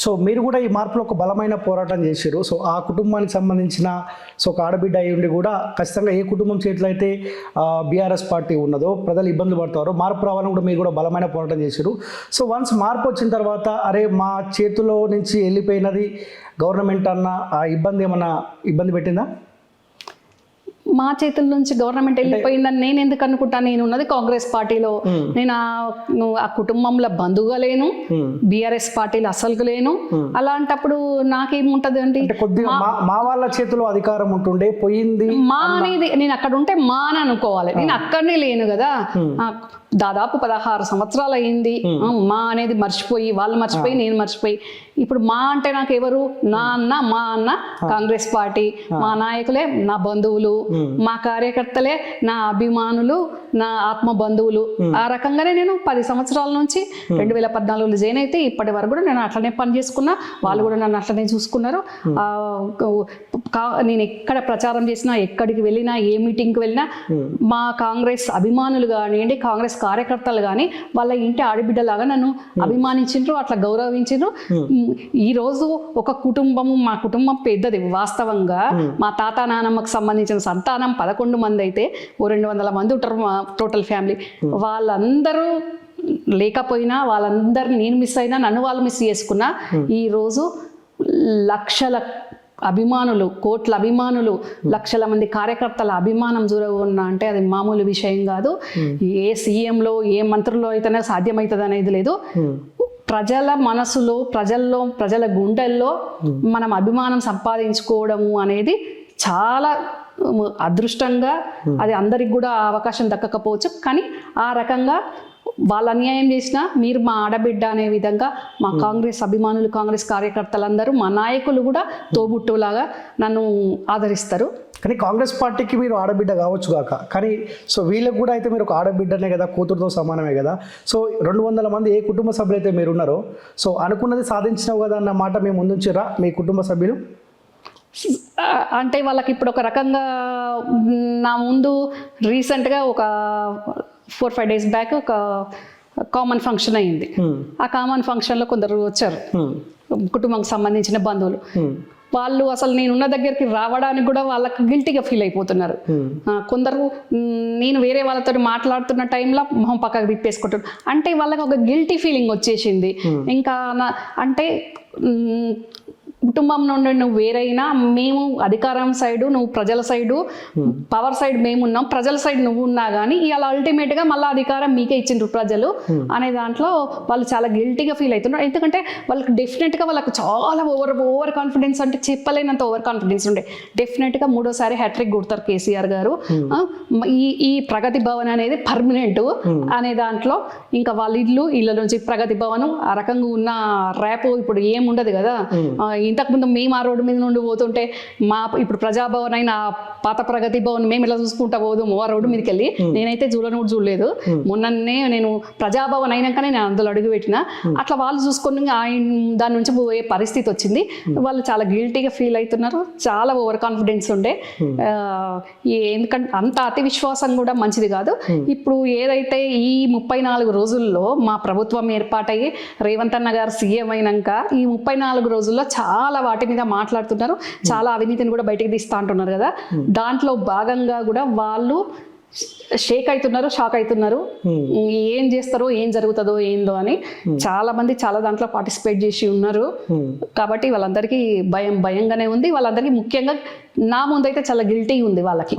So మీరు కూడా ఈ మార్పులో ఒక బలమైన పోరాటం చేశారు సో ఆ కుటుంబానికి సంబంధించిన సో ఒక ఆడబిడ్డ అయి ఉండి కూడా ఖచ్చితంగా ఏ కుటుంబం చేతిలో అయితే బీఆర్ఎస్ పార్టీ ఉన్నదో ప్రజలు ఇబ్బంది పడతారో మార్పు రావాలని కూడా మీరు కూడా బలమైన పోరాటం చేశారు సో వన్స్ మార్పు వచ్చిన తర్వాత అరే మా చేతిలో నుంచి వెళ్ళిపోయినది గవర్నమెంట్ అన్న ఆ ఇబ్బంది ఏమన్నా ఇబ్బంది పెట్టిందా? మా చేతుల నుంచి గవర్నమెంట్ వెళ్ళిపోయిందని నేను ఎందుకు అనుకుంటాను నేను ఉన్నది కాంగ్రెస్ పార్టీలో. నేను ఆ- కుటుంబంలో బంధువుగా లేను. బీఆర్ఎస్ పార్టీలో అసలుకు లేను. అలాంటప్పుడు నాకేముంటది అండి మా వాళ్ళ చేతిలో అధికారం ఉంటుండే పోయింది మా అనేది నేను అక్కడ ఉంటే మా అని అనుకోవాలి. నేను అక్కడనే లేను కదా. దాదాపు పదహారు సంవత్సరాలు అయింది మా అనేది మర్చిపోయి వాళ్ళు మర్చిపోయి నేను మర్చిపోయి. ఇప్పుడు మా అంటే నాకు ఎవరు? నా అన్న మా అన్న కాంగ్రెస్ పార్టీ. మా నాయకులే నా బంధువులు. మా కార్యకర్తలే నా అభిమానులు నా ఆత్మ బంధువులు ఆ రకంగానే నేను పది సంవత్సరాల నుంచి రెండు వేల పద్నాలుగులో జాయిన్ అయితే ఇప్పటి వరకు కూడా నేను అట్లనే పని చేసుకున్నా. వాళ్ళు కూడా నన్ను అట్లనే చూసుకున్నారు. నేను ఎక్కడ ప్రచారం చేసినా ఎక్కడికి వెళ్ళినా ఏ మీటింగ్కి వెళ్ళినా మా కాంగ్రెస్ అభిమానులు కానివ్వండి కాంగ్రెస్ కార్యకర్తలు కానీ వాళ్ళ ఇంటి ఆడబిడ్డలాగా నన్ను అభిమానించిండ్రు అట్లా గౌరవించిండ్రు. ఉమ్, ఈ రోజు ఒక కుటుంబం మా కుటుంబం పెద్దది వాస్తవంగా. మా తాత నానమ్మకు సంబంధించిన సంతానం పదకొండు మంది అయితే ఓ రెండు వందల మంది ఉంటారు మా టోటల్ ఫ్యామిలీ. వాళ్ళందరూ లేకపోయినా వాళ్ళందరిని నేను మిస్ అయినా నన్ను వాళ్ళు మిస్ చేసుకున్నా ఈ రోజు లక్షల అభిమానులు కోట్ల అభిమానులు లక్షల మంది కార్యకర్తల అభిమానం జూరగొన్న అంటే అది మామూలు విషయం కాదు. ఏ సీఎంలో ఏ మంత్రుల్లో అయితేనే సాధ్యమవుతుంది అనేది లేదు. ప్రజల మనసులో ప్రజల్లో ప్రజల గుండెల్లో మనం అభిమానం సంపాదించుకోవడము అనేది చాలా అదృష్టంగా అది అందరికి కూడా అవకాశం దక్కకపోవచ్చు. కానీ ఆ రకంగా వాళ్ళు అన్యాయం చేసినా మీరు మా ఆడబిడ్డ అనే విధంగా మా కాంగ్రెస్ అభిమానులు కాంగ్రెస్ కార్యకర్తలందరూ మా నాయకులు కూడా తోబుట్టులాగా నన్ను ఆదరిస్తారు. కానీ కాంగ్రెస్ పార్టీకి మీరు ఆడబిడ్డ కావచ్చు కాక కానీ సో వీళ్ళకి కూడా అయితే మీరు ఒక ఆడబిడ్డనే కదా కూతురుతో సమానమే కదా. సో రెండు వందల మంది ఏ కుటుంబ సభ్యులు అయితే మీరు ఉన్నారో సో అనుకున్నది సాధించినావు కదా అన్న మాట మేము ముందుంచిరా మీ కుటుంబ సభ్యులు? అంటే వాళ్ళకి ఇప్పుడు ఒక రకంగా నా ముందు రీసెంట్గా ఒక ఫోర్ ఫైవ్ డేస్ బ్యాక్ ఒక కామన్ ఫంక్షన్ అయింది. ఆ కామన్ ఫంక్షన్లో కొందరు వచ్చారు. కుటుంబానికి సంబంధించిన బంధువులు. వాళ్ళు అసలు నేనున్న దగ్గరికి రావడానికి కూడా వాళ్ళకి గిల్టీగా ఫీల్ అయిపోతున్నారు. కొందరు నేను వేరే వాళ్ళతో మాట్లాడుతున్న టైంలో మొహం పక్కకు తిప్పేసుకుంటారు. అంటే వాళ్ళకి ఒక గిల్టీ ఫీలింగ్ వచ్చేసింది. ఇంకా అంటే కుటుంబం నుండి నువ్వు వేరైనా మేము అధికారం సైడు నువ్వు ప్రజల సైడు పవర్ సైడ్ మేము ఉన్నాం. ప్రజల సైడ్ నువ్వు ఉన్నా కానీ ఇవాళ అల్టిమేట్గా మళ్ళీ అధికారం మీకే ఇచ్చిండ్రు ప్రజలు అనే దాంట్లో వాళ్ళు చాలా గిల్టీగా ఫీల్ అవుతున్నారు ఎందుకంటే వాళ్ళకి డెఫినెట్గా వాళ్ళకి చాలా ఓవర్ ఓవర్ కాన్ఫిడెన్స్ అంటే చెప్పలేనంత ఓవర్ కాన్ఫిడెన్స్ ఉండే. డెఫినెట్గా మూడోసారి హ్యాట్రిక్ కొడతారు కేసీఆర్ గారు. ఆ, ఈ ఈ ప్రగతి భవన్ అనేది పర్మనెంట్ అనే దాంట్లో ఇంకా వాళ్ళ ఇల్లు ఇళ్ళ నుంచి ప్రగతి భవన్ ఆ రకంగా ఉన్న ర్యాప్ ఇప్పుడు ఏం ఉండదు కదా ఆ, ఇంతకుముందు మేము ఆ రోడ్డు మీద నుండి పోతుంటే మా ఇప్పుడు ప్రజాభవన్ అయిన పాత ప్రగతి భవన్ మేము ఇలా చూసుకుంటా పోదుము ఆ రోడ్డు మీదకి వెళ్ళి నేనైతే చూడను కూడా చూడలేదు. మొన్ననే నేను ప్రజాభవన్ అయినాకనే నేను అందులో అడుగు పెట్టిన. అట్లా వాళ్ళు చూసుకొని ఆయన దాని నుంచి పోయే పరిస్థితి వచ్చింది. వాళ్ళు చాలా గిల్టీగా ఫీల్ అవుతున్నారు. చాలా ఓవర్ కాన్ఫిడెన్స్ ఉండే. ఎందుకంటే అంత అతి విశ్వాసం కూడా మంచిది కాదు. ఇప్పుడు ఏదైతే ఈ ముప్పై నాలుగు రోజుల్లో మా ప్రభుత్వం ఏర్పాటయ్యి రేవంత్ అన్న గారు సీఎం అయినాక ఈ ముప్పై నాలుగు రోజుల్లో చాలా వాటి మీద మాట్లాడుతున్నారు చాలా అవినీతిని కూడా బయటికి తీస్తా అంటున్నారు కదా. దాంట్లో భాగంగా కూడా వాళ్ళు షేక్ అవుతున్నారు షాక్ అవుతున్నారు ఏం చేస్తారో ఏం జరుగుతుందో ఏందో అని చాలా మంది చాలా దాంట్లో పార్టిసిపేట్ చేసి ఉన్నారు. కాబట్టి వాళ్ళందరికీ భయం భయంగానే ఉంది. వాళ్ళందరికీ ముఖ్యంగా నా ముందైతే చాలా గిల్టీ ఉంది వాళ్ళకి.